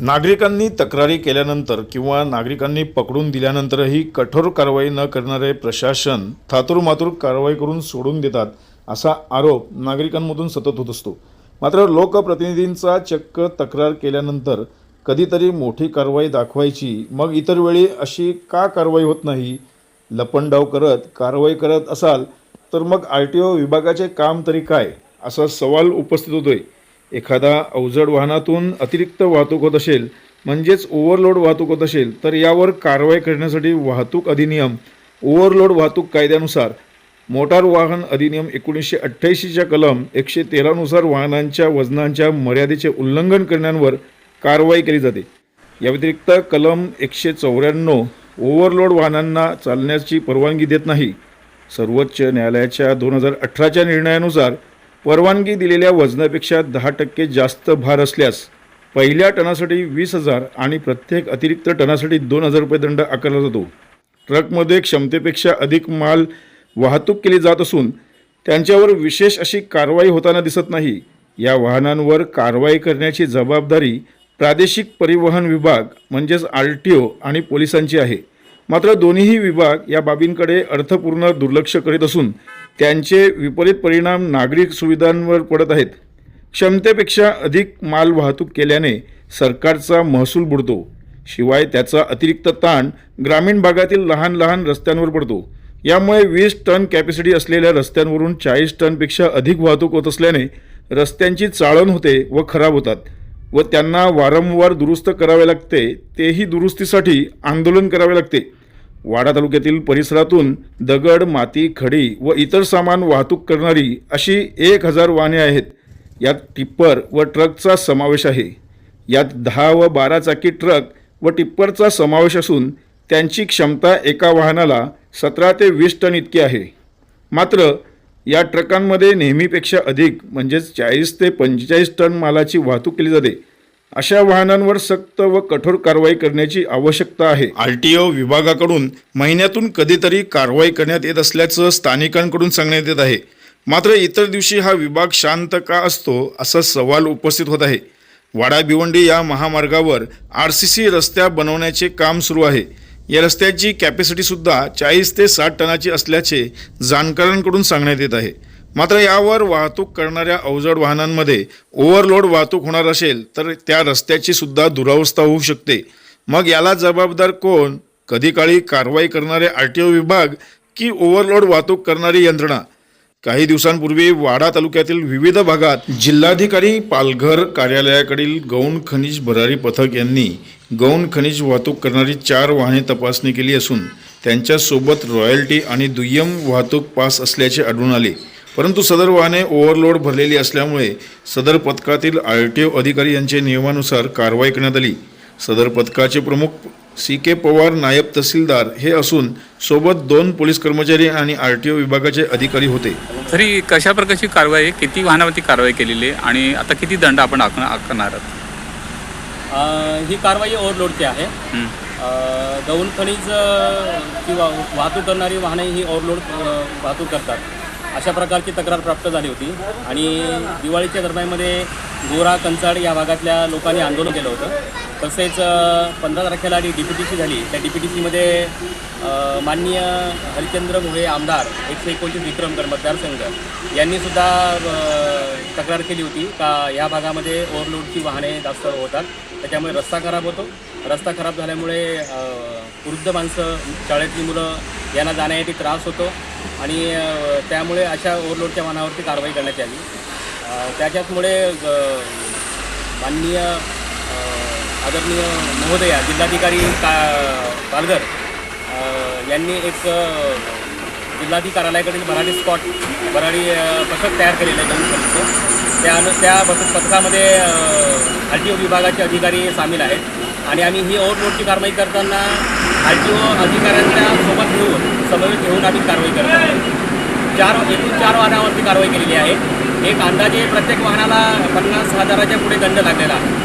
नागरिकांनी तक्रारी केल्यानंतर किंवा नागरिकांनी पकडून दिल्यानंतरही कठोर कारवाई न करणारे प्रशासन थातूरमातूर कारवाई करून सोडून देतात असा आरोप नागरिकांमधून सतत होत असतो. मात्र लोकप्रतिनिधींचा चक्क तक्रार केल्यानंतर कधीतरी मोठी कारवाई दाखवायची मग इतर वेळी अशी का कारवाई होत नाही लपंडाव करत कारवाई करत असाल तर मग आर टी ओ विभागाचे काम तरी काय असा सवाल उपस्थित होतोय. एखादा अवजड वाहनातून अतिरिक्त वाहतूक होत असेल म्हणजेच ओव्हरलोड वाहतूक होत असेल तर यावर कारवाई करण्यासाठी वाहतूक अधिनियम ओव्हरलोड वाहतूक कायद्यानुसार मोटार वाहन अधिनियम एकोणीसशे अठ्ठ्याऐंशीच्या कलम एकशे तेरानुसार वाहनांच्या वजनांच्या मर्यादेचे उल्लंघन करण्यांवर कारवाई केली जाते. या व्यतिरिक्त कलम एकशे चौऱ्याण्णव ओव्हरलोड वाहनांना चालण्याची परवानगी देत नाही. सर्वोच्च न्यायालयाच्या दोन हजार अठराच्या निर्णयानुसार परवानगी दिलेल्या वजनापेक्षा दहा टक्के जास्त भार असल्यास पहिल्या टनासाठी वीस हजार आणि प्रत्येक अतिरिक्त टनासाठी दोन हजार रुपये दंड आकारला जातो. ट्रकमध्ये क्षमतेपेक्षा अधिक माल वाहतूक केली जात असून त्यांच्यावर विशेष अशी कारवाई होताना दिसत नाही. या वाहनांवर कारवाई करण्याची जबाबदारी प्रादेशिक परिवहन विभाग म्हणजेच आर टी ओ आणि पोलिसांची आहे. मात्र दोन्हीही विभाग या बाबींकडे अर्थपूर्ण दुर्लक्ष करीत असून त्यांचे विपरीत परिणाम नागरिक सुविधांवर पडत आहेत. क्षमतेपेक्षा अधिक माल वाहतूक केल्याने सरकारचा महसूल बुडतो. शिवाय त्याचा अतिरिक्त ताण ग्रामीण भागातील लहान लहान रस्त्यांवर पडतो. यामुळे वीस टन कॅपॅसिटी असलेल्या रस्त्यांवरून चाळीस टनपेक्षा अधिक वाहतूक होत असल्याने रस्त्यांची चाळण होते व खराब होतात व त्यांना वारंवार दुरुस्त करावे लागते तेही दुरुस्तीसाठी आंदोलन करावे लागते. वाडा तालुक्यातील परिसरातून दगड माती खडी व इतर सामान वाहतूक करणारी अशी एक हजार वाहने आहेत. यात टिप्पर व ट्रकचा समावेश आहे. यात दहा व बारा चाकी ट्रक व टिप्परचा समावेश असून त्यांची क्षमता एका वाहनाला सतरा ते वीस टन इतकी आहे. मात्र या ट्रकांमध्ये नेहमीपेक्षा अधिक म्हणजेच चाळीस ते पंचेचाळीस टन मालाची वाहतूक केली जाते. अशा वाहनांवर सक्त व कठोर कारवाई करण्याची आवश्यकता आहे. आर टी ओ विभागाकडून महिन्यातून कधीतरी कारवाई करण्यात येत असल्याचं स्थानिकांकडून सांगण्यात येत आहे. मात्र इतर दिवशी हा विभाग शांत का असतो असा सवाल उपस्थित होत आहे. वाडा भिवंडी या महामार्गावर आर सी सी रस्त्या बनवण्याचे काम सुरू आहे. या रस्त्याची कॅपॅसिटीसुद्धा चाळीस ते साठ टनाची असल्याचे जाणकारांकडून सांगण्यात येत आहे. मात्र यावर वाहतूक करणाऱ्या अवजड वाहनांमध्ये ओव्हरलोड वाहतूक होणार असेल तर त्या रस्त्याची सुद्धा दुरावस्था होऊ शकते. मग याला जबाबदार कोण? कधी काळी कारवाई करणारे आर टी ओ विभाग की ओव्हरलोड वाहतूक करणारी यंत्रणा? काही दिवसांपूर्वी वाडा तालुक्यातील विविध भागात जिल्हाधिकारी पालघर कार्यालयाकडील गौण खनिज भरारी पथक यांनी गौण खनिज वाहतूक करणारी चार वाहने तपासणी केली असून त्यांच्यासोबत रॉयल्टी आणि दुय्यम वाहतूक पास असल्याचे आढळून आले. परंतु सदर वाहने ओव्हरलोड भरलेली असल्यामुळे सदर पथकातील आर टी ओ अधिकारी यांच्या नियमानुसार कारवाई करण्यात आली. सदर पथकाचे प्रमुख सी के पवार नायब तहसीलदार हे असून सोबत दोन पोलीस कर्मचारी आणि आर टी ओ विभागाचे अधिकारी होते. तरी कशा प्रकारची कारवाई किती वाहनावरती कारवाई केलेली आहे? आणि आता किती दंड आपण आखणार आकारणार आहात? अ, ही कारवाई ओव्हरलोडची आहे. हं. अ, गौण खनिज अ, किंवा वाहतूक करणारी वाहने ही ओव्हरलोड अ, वाहतूक करतात. अशा प्रकारची तक्रार प्राप्त झाली होती. आणि दिवाळीच्या दरम्यानमध्ये गोरा कंचाड या भागातल्या लोकांनी आंदोलन केलं होतं. तसेच पंधरा तारखेला डी पी टी सी झाली त्या डी पी टी सीमध्ये माननीय हरिचंद्र मोहे आमदार एकशे एकोणतीस विक्रमगड मतदारसंघ यांनीसुद्धा तक्रार केली होती का या भागामध्ये ओव्हरलोडची वाहने जास्त होतात. त्याच्यामुळे रस्ता खराब होतो. रस्ता खराब झाल्यामुळे वृद्ध माणसं शाळेतली मुलं यांना जाण्यासाठी त्रास होतो. आणि त्यामुळे अशा ओव्हरलोडच्या वाहनावरती कारवाई करण्यात यावी. त्याच्याचमुळे माननीय आदरणीय महोदया जिल्हाधिकारी का पालघर यांनी एक अ, जिल्हाधिकारी कार्यालयाकडील भराडी स्पॉट भराडी पथक तयार केलेलं आहे जम्मू त्या अनु त्या पथक पथकामध्ये आर टी ओ विभागाचे अधिकारी सामील आहेत. आणि आम्ही ही ओव्हरलोडची कारवाई करताना आर टी ओ अधिकाऱ्यांच्या सोबत घेऊन समवेत घेऊन आम्ही कारवाई करत आहोत चार एकूण चार वाहनावरती कारवाई केलेली आहे. एक अंदाजे प्रत्येक वाहनाला पन्नास हजाराच्या पुढे दंड लागलेला आहे.